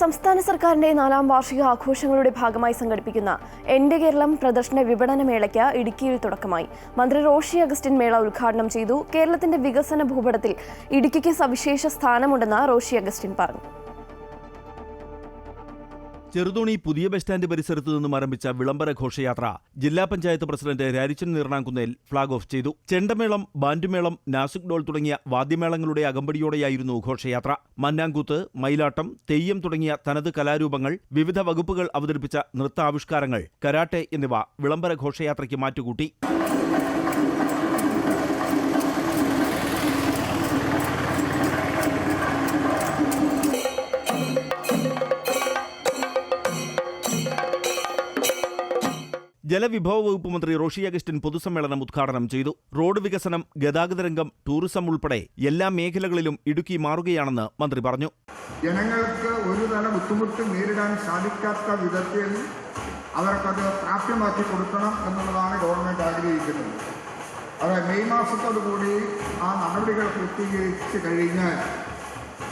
സംസ്ഥാന സർക്കാരിന്റെ നാലാം വാർഷിക ആഘോഷങ്ങളുടെ ഭാഗമായി സംഘടിപ്പിക്കുന്ന എന്റെ കേരളം പ്രദർശന വിപണന മേളയ്ക്ക് ഇടുക്കിയിൽ തുടക്കമായി. മന്ത്രി റോഷി അഗസ്റ്റിൻ മേള ഉദ്ഘാടനം ചെയ്തു. കേരളത്തിന്റെ വികസന ഭൂപടത്തിൽ ഇടുക്കിക്ക് സവിശേഷ സ്ഥാനമുണ്ടെന്ന് റോഷി അഗസ്റ്റിൻ പറഞ്ഞു. ചെറുതോണി പുതിയ ബസ് സ്റ്റാൻഡ് പരിസരത്ത് നിന്നും ആരംഭിച്ച വിളംബര ഘോഷയാത്ര ജില്ലാ panchayat president Rarichan Neernankunnel flag off ചെയ്തു. ചെണ്ടമേളം ബാൻഡുമേളം നാസുക് ഡോൾ തുടങ്ങിയ വാദ്യമേളങ്ങളുടെ അകമ്പടിയോടെയായിരുന്നു ഘോഷയാത്ര. മന്നാങ്കൂത്ത് മയിലാട്ടം തെയ്യം തുടങ്ങിയ തനത് കലാരൂപങ്ങൾ വിവിധ വകുപ്പുകൾ അവതരിപ്പിച്ച നൃത്താവിഷ്കാരങ്ങൾ കരാട്ടെ എന്നിവ വിളംബര ഘോഷയാത്രയ്ക്ക് മാറ്റുകൂട്ടി. ജലവിഭവ വകുപ്പ് മന്ത്രി റോഷി അഗസ്റ്റിൻ പൊതുസമ്മേളനം ഉദ്ഘാടനം ചെയ്തു. റോഡ് വികസനം ഗതാഗത രംഗം ടൂറിസം ഉൾപ്പെടെ എല്ലാ മേഖലകളിലും ഇടുക്കി മാറുകയാണെന്ന് മന്ത്രി പറഞ്ഞു. ജനങ്ങൾക്ക് ഒരു തല ബുദ്ധിമുട്ട് നേരിടാൻ സാധിക്കാത്ത വിധത്തിൽ അവർക്കത് പ്രാപ്യമാക്കി കൊടുക്കണം എന്നുള്ളതാണ് ഗവൺമെന്റ് ആഗ്രഹിക്കുന്നത്. അത് മെയ് മാസത്തോടുകൂടി ആ നടപടികൾ പൂർത്തീകരിച്ച് കഴിഞ്ഞാൽ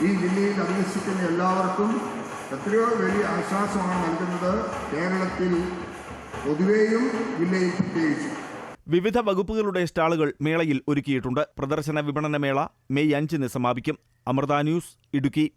ഈ ജില്ലയിൽ അധിവസിക്കുന്ന എല്ലാവർക്കും എത്രയോ വലിയ ആശ്വാസമാണ് നൽകുന്നത് കേരളത്തിൽ പൊതുവെയും പ്രത്യേകിച്ചും വിവിധ വകുപ്പുകളുടെ സ്റ്റാളുകൾ മേളയിൽ ഒരുക്കിയിട്ടുണ്ട്. പ്രദർശന വിപണന മേള മെയ് അഞ്ചിന് സമാപിക്കും. അമൃത ന്യൂസ് ഇടുക്കി.